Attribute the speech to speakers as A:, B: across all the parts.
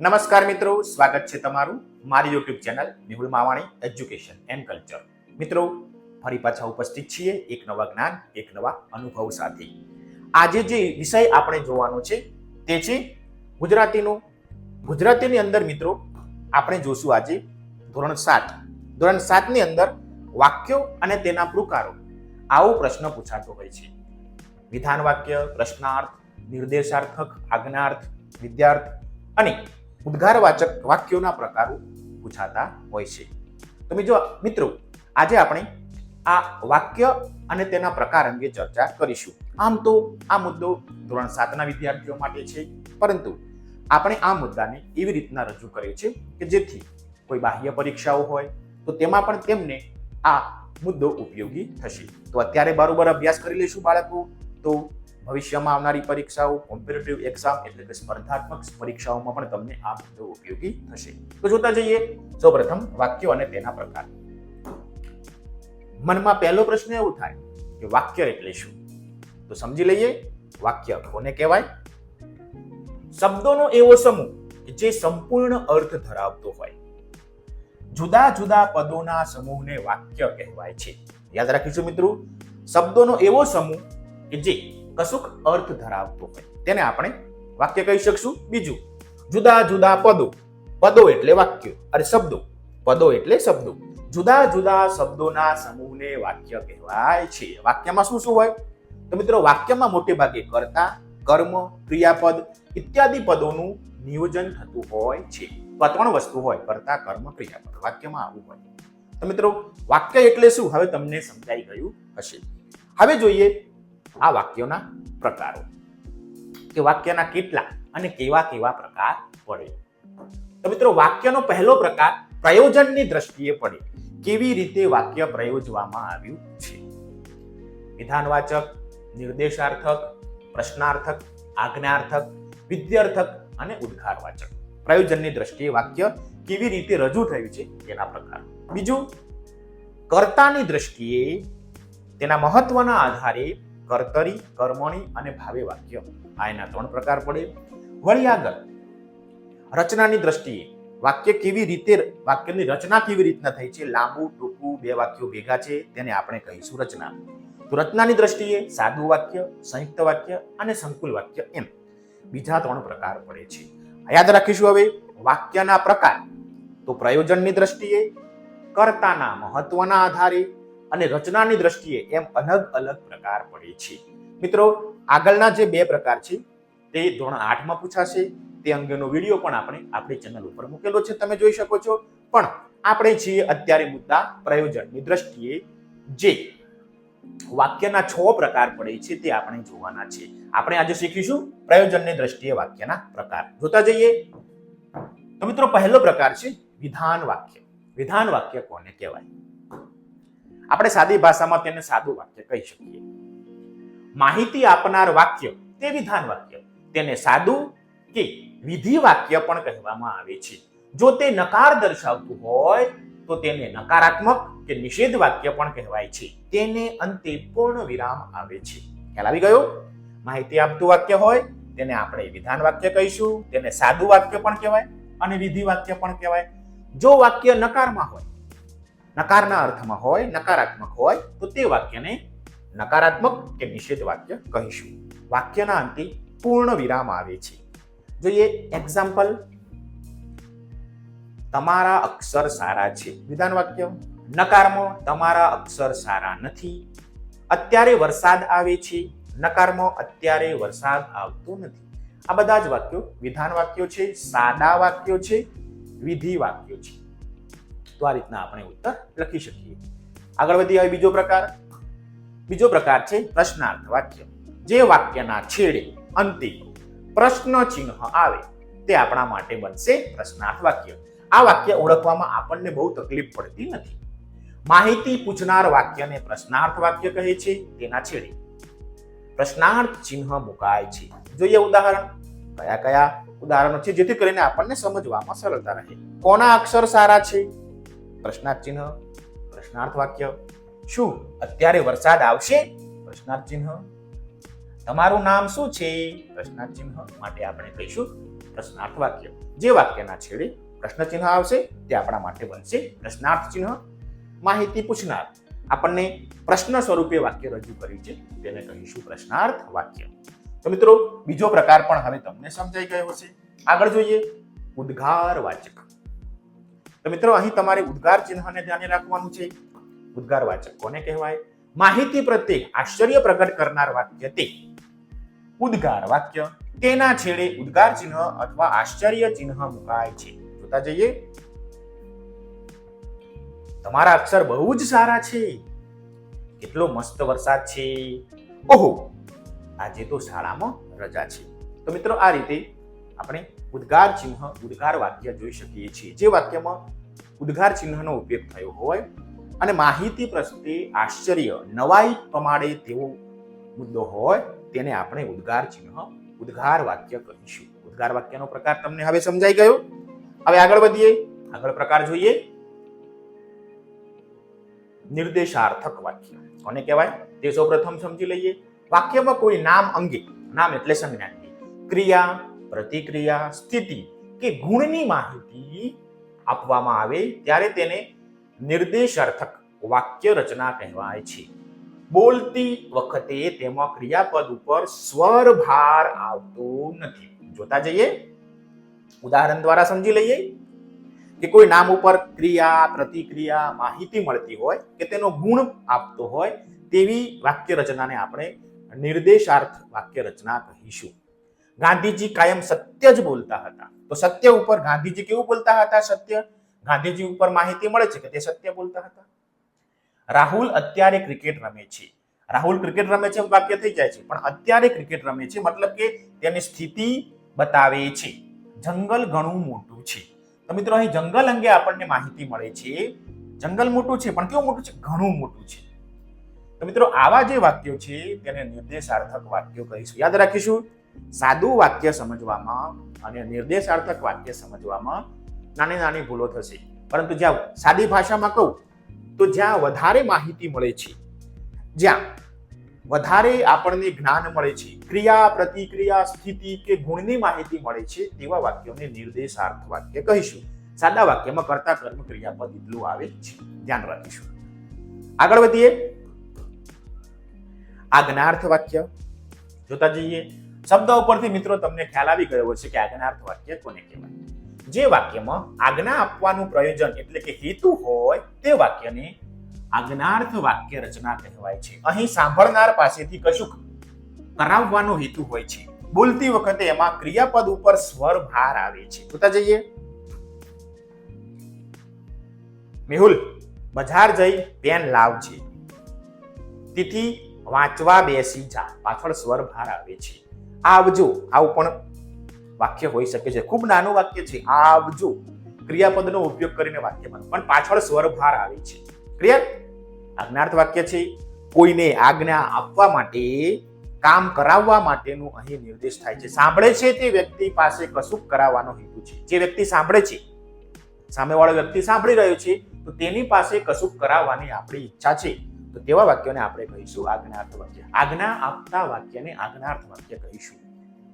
A: નમસ્કાર મિત્રો, સ્વાગત છે તમારું મારી YouTube channel Mehul Mavani education and culture મિત્રો, ફરી પાછા ઉપસ્થિત છીએ એક નવા જ્ઞાન, એક નવા અનુભવ સાથે. આજે જે વિષય આપણે જોવાનો છે તે છે ગુજરાતીનું, ગુજરાતીની અંદર મિત્રો, આપણે જોશું આજે ધોરણ સાત. ધોરણ સાતની અંદર વાક્યો અને તેના પ્રકારો. આવો પ્રશ્ન પૂછાતો હોય છે. વિધાન વાક્ય, પ્રશ્નાર્થ, નિર્દેશાર્થક, આજ્ઞાર્થ, વિદ્યાર્થ અને ઉદ્ગારવાચક વાક્યોના પ્રકારો પૂછાતા હોય છે. તો બીજો મિત્રો, આજે આપણે આ વાક્ય અને તેના પ્રકાર અંગે ચર્ચા કરીશું. આમ તો આ મુદ્દો ધોરણ સાતના વિદ્યાર્થીઓ માટે છે, પરંતુ આપણે આ મુદ્દાને એવી રીતના રજૂ કરીએ છીએ કે જેથી કોઈ બાહ્ય પરીક્ષાઓ હોય, તો તેમાં પણ તેમને આ મુદ્દો ઉપયોગી થશે. તો અત્યારે બરોબર અભ્યાસ કરી લઈશું બાળકો, તો ભવિષ્યમાં આવનારી પરીક્ષાઓ કોમ્પિટેટિવ એક્ઝામ એટલે કે સ્પર્ધાત્મક પરીક્ષાઓમાં પણ તમને આ મુદ્દો ઉપયોગી થશે. તો જોતા જઈએ સૌપ્રથમ વાક્યો અને તેના પ્રકાર. મનમાં પહેલો પ્રશ્ન એવો થાય કે વાક્ય એટલે શું? તો સમજી લઈએ, વાક્ય કોને કહેવાય? શબ્દોનો એવો સમૂહ કે જે સંપૂર્ણ અર્થ ધરાવતો હોય. જુદા જુદા પદોના સમૂહને વાક્ય કહેવાય છે. યાદ રાખીશું મિત્રો, શબ્દોનો એવો સમૂહ કે જે કશુંક અર્થ ધરાવતો હોય. તેને આપણે વાક્ય કહી શકશું. બીજું, જુદા જુદા પદો. પદો એટલે વાક્ય અરે શબ્દો. પદો એટલે શબ્દો. જુદા જુદા શબ્દોના સમૂહને વાક્ય કહેવાય છે. વાક્યમાં શું શું હોય? તો મિત્રો, વાક્યમાં મોટે ભાગે કર્તા, કર્મ, ક્રિયાપદ ઇત્યાદિ પદોનું નિયોજન થતું હોય છે. ત્રણ વસ્તુ હોય, કર્તા, કર્મ, ક્રિયાપદ. વાક્યમાં આવું હોય. તો મિત્રો, વાક્ય એટલે શું? હવે તમને સમજાઈ ગયું હશે. હવે જોઈએ આ વાક્યોના પ્રકારો. કે વાક્યના કેટલા અને કેવા કેવા પ્રકાર પડે. તો મિત્રો, વાક્યનો પહેલો પ્રકાર પ્રયોજનની દ્રષ્ટિએ પડે. કેવી રીતે વાક્ય પ્રયોજવામાં આવ્યું છે? વિધાનવાચક, નિર્દેશાર્થક, પ્રશ્નાર્થક, આજ્ઞાર્થક, વિદ્યાર્થક અને ઉદ્ઘારવાચક પ્રયોજનની દ્રષ્ટિએ વાક્ય કેવી રીતે રજૂ થયું છે તેના પ્રકાર. બીજું, કર્તાની દ્રષ્ટિએ તેના મહત્વના આધારે કર્તરી કર્મણી અને ભાવે વાક્ય. આ એના ત્રણ પ્રકાર પડે. વળી આગળ, રચનાની દ્રષ્ટિએ વાક્ય કેવી રીતે, વાક્યની રચના કેવી રીતના થઈ છે? લાંબુ, ટૂંકું, બે વાક્યો ભેગા છે, તેને આપણે કહીશું રચના. તો રચનાની દ્રષ્ટિએ સાદું વાક્ય, સંયુક્ત વાક્ય અને સંકુલ વાક્ય એમ. બીજા ત્રણ પ્રકાર પડે છે. યાદ રાખીશું હવે, વાક્યના પ્રકાર. તો પ્રયોજનની દ્રષ્ટિએ, કર્તાના મહત્વના આધારે અને રચનાની દ્રષ્ટિએ એમ અલગ અલગ પ્રકાર પડે છે. મિત્રો, આગળના જે બે પ્રકાર છે, તે ધોરણ આઠમાં પૂછાશે. તે અંગેનો વીડિયો પણ આપણે આપણી ચેનલ ઉપર મૂકેલો છે, તમે જોઈ શકો છો. પણ આપણે છીએ અત્યારે મુદ્દા પ્રયોજનની દ્રષ્ટિએ જે વાક્યના છ પ્રકાર પડે છે, તે આપણે જોવાના છે. આપણે આજે શીખીશું પ્રયોજનની દ્રષ્ટિએ વાક્યના પ્રકાર. જોતા જઈએ. તો મિત્રો, પહેલો પ્રકાર છે વિધાન વાક્ય. વિધાન વાક્ય કોને કહેવાય? આપણે સાદી ભાષામાં તેને સાદું વાક્ય કહી શકીએ. માહિતી આપનાર વાક્ય તે વિધાન વાક્ય. તેને સાદું કે વિધિ વાક્ય પણ કહેવામાં આવે છે. જો તે નકાર દર્શાવતું હોય, તો તેને નકારાત્મક કે નિષેધ વાક્ય પણ કહેવાય છે. તેને અંતે પૂર્ણ વિરામ આવે છે. ખ્યાલ આવી ગયો? માહિતી આપતું વાક્ય હોય, તેને આપણે વિધાન વાક્ય કહીશું. તેને સાદું વાક્ય પણ કહેવાય અને વિધિ વાક્ય પણ કહેવાય. જો વાક્ય નકારમાં હોય નકારના અર્થમાં હોય, નકારાત્મક હોય, તો તે વાક્યને નકારાત્મક કે નિષેધ વાક્ય કહીશું. વાક્યના અંતે પૂર્ણ વિરામ આવે છે. જોઈએ એક્ઝામ્પલ તમારા અક્ષર સારા છે. વિધાન વાક્ય. નકારમાં તમારા અક્ષર સારા નથી. અત્યારે વરસાદ આવે છે. નકારમાં અત્યારે વરસાદ આવતો નથી. આ બધા જ વાક્યો વિધાન વાક્યો છે, સાદા વાક્યો છે, વિધિ વાક્યો છે. તો આ રીતના આપણે ઉત્તર લખી શકીએ. આગળ વધી હવે બીજો પ્રકાર. બીજો પ્રકાર છે પ્રશ્નાર્થ વાક્ય. જે વાક્યના છેડે અંતે પ્રશ્ન ચિહ્ન આવે તે આપણા માટે બનશે પ્રશ્નાર્થ વાક્ય. આ વાક્ય ઓળખવામાં આપણને બહુ તકલીફ પડતી નથી. માહિતી પૂછનાર વાક્યને પ્રશ્નાર્થ વાક્ય કહે છે તેના છેડે. પ્રશ્નાર્થ ચિહ્ન મુકાય છે. જોઈએ ઉદાહરણ. કયા કયા ઉદાહરણો છે જેથી કરીને આપણને સમજવામાં સરળતા રહે. કોના અક્ષર સારા છે? પ્રશ્નાર્થ ચિહ્ન પ્રશ્નાર્થ વાક્ય શું? અત્યારે વરસાદ આવશે? પ્રશ્નાર્થ ચિહ્ન તમારું નામ શું છે? પ્રશ્નાર્થ ચિહ્ન માટે આપણે કહીશું પ્રશ્નાર્થ વાક્ય જે વાક્યના છેડે પ્રશ્ન ચિહ્ન આવશે, તે આપણા માટે બનશે પ્રશ્નાર્થ ચિહ્ન માહિતી પૂછનાર. આપણને પ્રશ્ન સ્વરૂપે વાક્ય રજૂ કર્યું છે, તેને કહીશું પ્રશ્નાર્થ વાક્ય તો મિત્રો, બીજો પ્રકાર પણ હવે તમને સમજાઈ ગયો હશે. આગળ જોઈએ. ઉદ્ગાર વાચક. તો મિત્રો, અહીં તમારે ઉદ્ગાર ચિહ્નને ધ્યાને રાખવાનું છે. ઉદ્ગાર વાચક કોને કહેવાય? માહિતી પ્રત્યે આશ્ચર્ય પ્રગટ કરનાર વાક્ય તે. ઉદ્ગાર વાક્ય તેના છેડે ઉદ્ગાર ચિહ્ન અથવા આશ્ચર્ય ચિહ્ન મુકાય છે. જોતા જઈએ. તમારા અક્ષર બહુ જ સારા છે. કેટલો મસ્ત વરસાદ છે. ઓહો, આજે તો શાળામાં રજા છે. તો મિત્રો, આ રીતે આપણે ઉદ્ગાર ચિહ્ન, ઉદ્ગાર વાક્ય જોઈ શકીએ છીએ. જે વાક્યમાં ઉદ્ગાર ચિહ્નનો ઉપયોગ થયો હોય અને માહિતી પ્રત્યે આશ્ચર્ય, નવાઈ પ્રમાણે તેવો મુદ્દો હોય, તેને આપણે ઉદ્ગાર ચિહ્ન, ઉદ્ગાર વાક્ય કહીશું. ઉદ્ગાર વાક્યનો પ્રકાર તમને હવે સમજાઈ ગયો? હવે આગળ વધીએ. આગળ પ્રકાર જોઈએ. નિર્દેશાર્થક વાક્ય. કોને કહેવાય? તે સૌ પ્રથમ સમજી લઈએ. વાક્યમાં કોઈ નામ અંગે, નામ એટલે સંજ્ઞા. ક્રિયા પ્રતિક્રિયા સ્થિતિ કે ગુણની માહિતી આપવામાં આવે ત્યારે તેને નિર્દેશાર્થક વાક્ય રચના કહેવાય છે. બોલતી વખતે તેમાં ક્રિયાપદ ઉપર સ્વર ભાર આવતો નથી. જોતા જઈએ. ઉદાહરણ દ્વારા સમજી લઈએ કે કોઈ નામ ઉપર ક્રિયા, પ્રતિક્રિયા, માહિતી મળતી હોય કે તેનો ગુણ આપતો હોય તેવી વાક્ય રચનાને આપણે નિર્દેશાર્થ વાક્ય રચના કહીશું. ગાંધીજી કાયમ સત્ય જ બોલતા હતા. તો સત્ય ઉપર ગાંધીજી કેવું બોલતા હતા? સત્ય? ગાંધીજી ઉપર માહિતી મળે છે કે તે સત્ય બોલતા હતા? રાહુલ અત્યારે ક્રિકેટ રમે છે. રાહુલ ક્રિકેટ રમે છે વાક્ય થઈ જાય છે. પણ અત્યારે ક્રિકેટ રમે છે મતલબ કે તેની સ્થિતિ બતાવે છે. જંગલ ઘણું મોટું છે. તો મિત્રો અહીં જંગલ અંગે આપણને માહિતી મળે છે. જંગલ મોટું છે, પણ કેવું મોટું છે? ઘણું મોટું છે. તો મિત્રો આવા જે વાક્યો છે, તેને નિર્દેશાર્થક વાક્યો કહીશું. યાદ રાખીશું. સાદું વાક્ય સમજવામાં અને નિર્દેશાર્થક વાક્ય સમજવામાં નાની નાની ભૂલો થશે. પરંતુ જ્યાં સાદી ભાષામાં કહું, તો જ્યાં વધારે માહિતી મળે છે, જ્યાં વધારે આપણને જ્ઞાન મળે છે, ક્રિયા, પ્રતિક્રિયા, સ્થિતિ કે ગુણની માહિતી મળે છે, તેવા વાક્યોને નિર્દેશાર્થ વાક્ય કહીશું. સાદા વાક્યમાં કરતા, કર્મ, ક્રિયાપદ એટલું આવે છે. ધ્યાન રાખીશું. આગળ વધીએ. આજ્ઞાર્થ વાક્ય. જોતા જઈએ. શબ્દ ઉપરથી મિત્રો તમને ખ્યાલ આવી ગયો હશે કે આજ્ઞાર્થ વાક્ય કોને કહેવાય? જે વાક્યમાં આજ્ઞા આપવાનું પ્રયોજન એટલે કે હેતુ હોય તે વાક્યને આજ્ઞાર્થ વાક્ય રચના કહેવાય છે. અહીં સાંભળનાર પાસેથી કશુંક કરાવવાનો હેતુ હોય છે. બોલતી વખતે એમાં ક્રિયાપદ ઉપર સ્વર ભાર આવે છે. જોતા જઈએ. મેહુલ, બજાર જઈ પેન લાવજે. તેથી વાંચવા બેસી જા. પાછળ સ્વર ભાર આવે છે. આવજો. આવું પણ વાક્ય હોઈ શકે છે. ખૂબ નાનું વાક્ય છે. આવજો. ક્રિયાપદનો ઉપયોગ કરીને વાક્ય બને. પણ પાછળ સ્વરભાર આવે છે. ક્લિયર આજ્ઞાર્થ વાક્ય છે. કોઈને આજ્ઞા આપવા માટે, કામ કરાવવા માટેનું અહીં નિર્દેશ થાય છે. સાંભળે છે તે વ્યક્તિ પાસે કશુંક કરાવવાનો હેતુ છે. જે વ્યક્તિ સાંભળે છે, સામેવાળો વ્યક્તિ સાંભળી રહ્યો છે, તો તેની પાસે કશુંક કરાવવાની આપણી ઈચ્છા છે. તો તેવા વાક્યોને આપણે કહીશું? આજ્ઞાર્થ વાક્ય. આજ્ઞા આપતા વાક્યને આજ્ઞાર્થ વાક્ય કહીશું.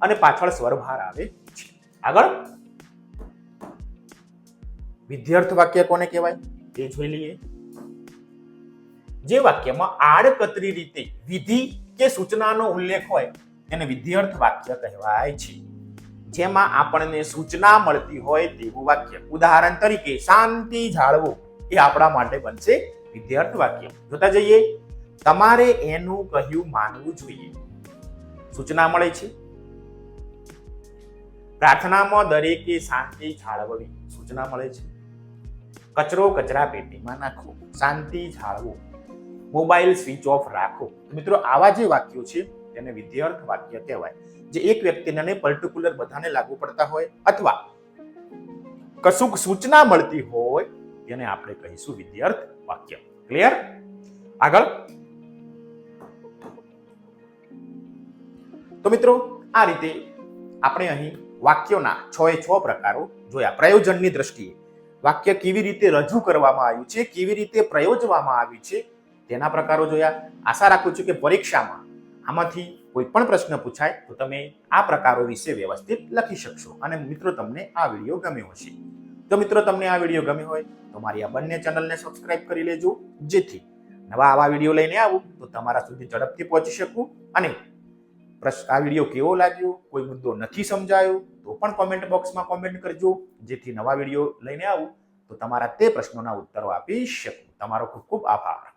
A: અને પાછળ સ્વરભાર આવે છે. આગળ. વિદ્યાર્થ વાક્ય કોને કહેવાય? તે જોઈ લઈએ. જે વાક્યમાં આડકતરી રીતે વિધિ કે સૂચનાનો ઉલ્લેખ હોય, એને વિધ્યર્થ વાક્ય કહેવાય છે. જેમાં આપણને સૂચના મળતી હોય તેવું વાક્ય. ઉદાહરણ તરીકે, શાંતિ જાળવો એ આપણા માટે બનશે વિદ્યાર્થ વાક્ય. જોતા જઈએ. તમારે એનું કહ્યું માનવું જોઈએ. સૂચના મળે છે. પ્રાર્થનામાં દરેકે શાંતિ જાળવવી. સૂચના મળે છે. કચરો કચરા પેટીમાં નાખો શાંતિ જાળવો. મોબાઈલ સ્વિચ ઓફ રાખો. મિત્રો, આવા જે વાક્યો છે, તેને વિધ્યર્થ વાક્ય કહેવાય. જે એક વ્યક્તિને પર્ટિક્યુલર બધાને લાગુ પડતા હોય અથવા કશુંક સૂચના મળતી હોય તેને આપણે કહીશું વિદ્યાર્થ વાક્ય. ક્લિયર આગળ. તો મિત્રો, આ રીતે આપણે અહીં વાક્યોના છ એ છ પ્રકારો જોયા. પ્રયોજનની દ્રષ્ટિએ વાક્ય કેવી રીતે રજૂ કરવામાં આવ્યું છે, કેવી રીતે પ્રયોજવામાં આવ્યું છે, તેના પ્રકારો જોયા. આશા રાખું છું કે પરીક્ષામાં આમાંથી કોઈ પણ પ્રશ્ન પૂછાય તો તમે આ પ્રકારો વિશે વ્યવસ્થિત લખી શકશો. અને મિત્રો, તમને આ વીડિયો ગમ્યો હશે. જો મિત્રો, તમને આ વીડિયો ગમ્યો હોય તો મારી આ બંને ચેનલને સબસ્ક્રાઇબ કરી લેજો. જેથી નવા આવા વીડિયો લઈને આવું તો તમારા સુધી ઝડપથી પહોંચી શકું. અને આ વીડિયો કેવો લાગ્યો, કોઈ મુદ્દો નથી સમજાયો, તો પણ કોમેન્ટ બોક્સમાં કોમેન્ટ કરજો. જેથી નવા વીડિયો લઈને આવું તો તમારા તે પ્રશ્નોના ઉત્તરો આપી શકું. તમારો ખૂબ ખૂબ આભાર.